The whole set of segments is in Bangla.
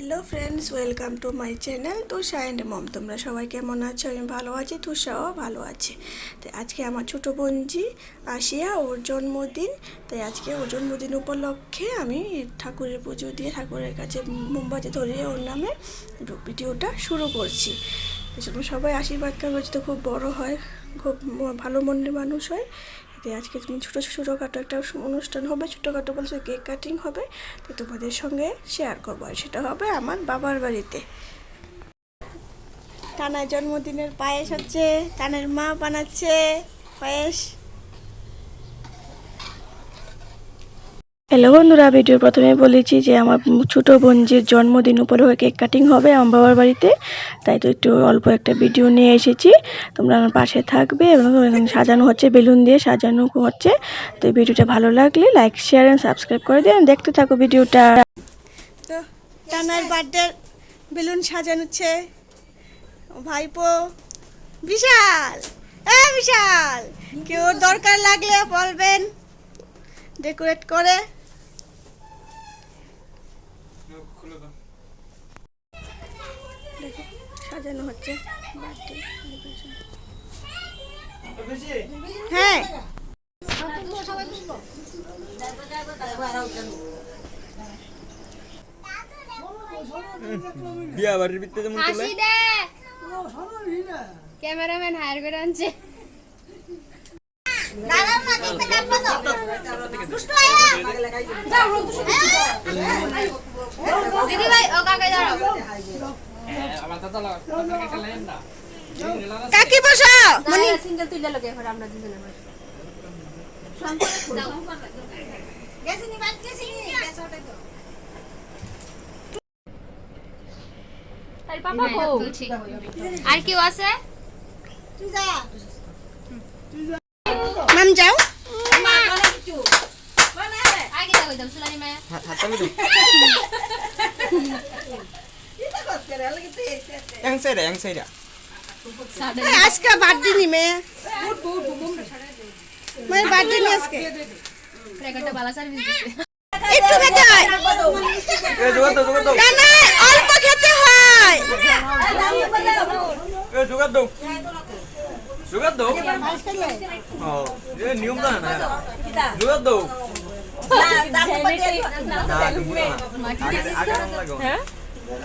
Hello friends welcome to my channel Tusha and mom তোমরা সবাই কেমন আছো? আমি ভালো আছি, তুষাও ভালো আছে। তাই আজকে আমার ছোটো বোনজি আসিয়া ওর জন্মদিন। তাই আজকে ওর জন্মদিন উপলক্ষে আমি ঠাকুরের পুজো দিয়ে ঠাকুরের কাছে মোমবাতি ধরিয়ে ওর নামে ভিডিওটা শুরু করছি। সবাই আশীর্বাদ কাগজ তো খুব বড় হয়, খুব ভালো মনের মানুষ হয়। এতে আজকে তুমি ছোটো ছোটোখাটো একটা অনুষ্ঠান হবে, ছোটোখাটো বলছে কেক কাটিং হবে, তো তোমাদের সঙ্গে শেয়ার করব। আর সেটা হবে আমার বাবার বাড়িতে। টানার জন্মদিনের পায়েস হচ্ছে, টানের মা বানাচ্ছে, পায়েস। হ্যালো বন্ধুরা, ভিডিওর প্রথমে বলেছি যে আমার ছোটো বোনজির জন্মদিন উপলক্ষে কেক কাটিং হবে আমার বাবার বাড়িতে, তাই তো একটু অল্প একটা ভিডিও নিয়ে এসেছি। তোমরা আমার পাশে থাকবে এবং সাজানো হচ্ছে, বেলুন দিয়ে সাজানো হচ্ছে। তো এই ভিডিওটা ভালো লাগলে লাইক, শেয়ার অ্যান্ড সাবস্ক্রাইব করে দিন দেখতে থাকো ভিডিওটা। তো টানার বার্থডে বেলুন সাজানোচ্ছে। ভাইপো, বিশাল! বিশাল! কেউ দরকার লাগলে বলবেন। ডেকোরেট করে। সাজানো হচ্ছে। হ্যাঁ। বিয়া বাড়ির ভিতরে যেমন হাসি দে। ক্যামেরাম্যান হায়ার করে আনছে। দিদি ভাই ও কাকে দাঁড়াও? কাকি বসো। মানে। সিঙ্গেল তুইলে লোকে এবার আমরা দুজনে আর কেউ আছে? মান যাও। আগে দাও yang saya yang saya আজকে বার্থডে নি মে মেয়ের বার্থডে নি আজকে রেকর্ডটা বালা সার্ভিস দিছে একটু খেতে হয় eh tuh juga tuh না না অল্প খেতে হয় eh juga tuh juga tuh oh ini nyium dah nah juga tuh nah tunggu lah agak agak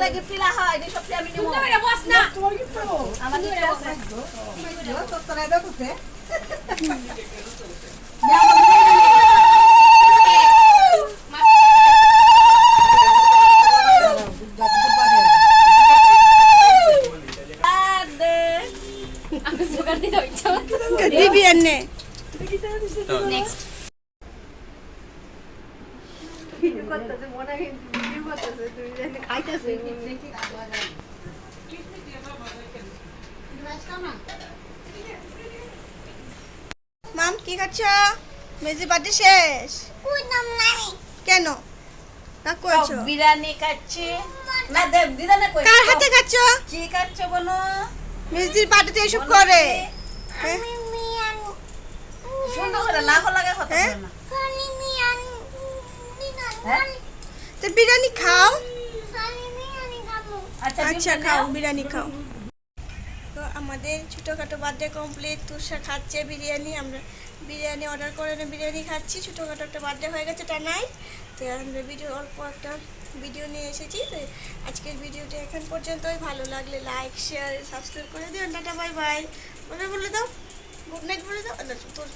lagi আমি নেক্সট মাম কি খাচ্ছ? মেজি বার্থডে শেষ? কেন? না করছ? বিরিয়ানি খাচ্ছি। না দেব দিদা না কই? কার হাতে খাচ্ছ? কি খাচ্ছ বলো? মেজির বার্থডে এসব করে। হ্যাঁ? সুন্দর করে লাখ লাগে কথা হ্যাঁ? না। হ্যাঁ? তো বিরিয়ানি খাও? আচ্ছা আচ্ছা খাও বিরিয়ানি খাও। তো আমাদের ছোটোখাটো বার্থডে কমপ্লিট তুষা খাচ্ছে বিরিয়ানি আমরা বিরিয়ানি অর্ডার করে এনে বিরিয়ানি খাচ্ছি। ছোটোখাটো একটা বার্থডে হয়ে গেছে টানাই তো আমরা ভিডিও অল্প একটা ভিডিও নিয়ে এসেছি। তো আজকের ভিডিওটা এখন পর্যন্তই। ভালো লাগলে লাইক শেয়ার সাবস্ক্রাইব করে দিও। টাটা বাই বাই বলে বলে দাও। গুড নাইট বলে দাও। না, তোর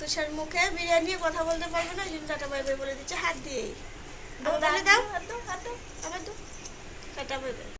তুষার মুখে বিরিয়ানি নিয়ে কথা বলতে পারবে না জন্য টাটা বাই বাই বলে দিচ্ছে হাত দিয়েই। বলে দাও। আবার দাও। Tata bye bye.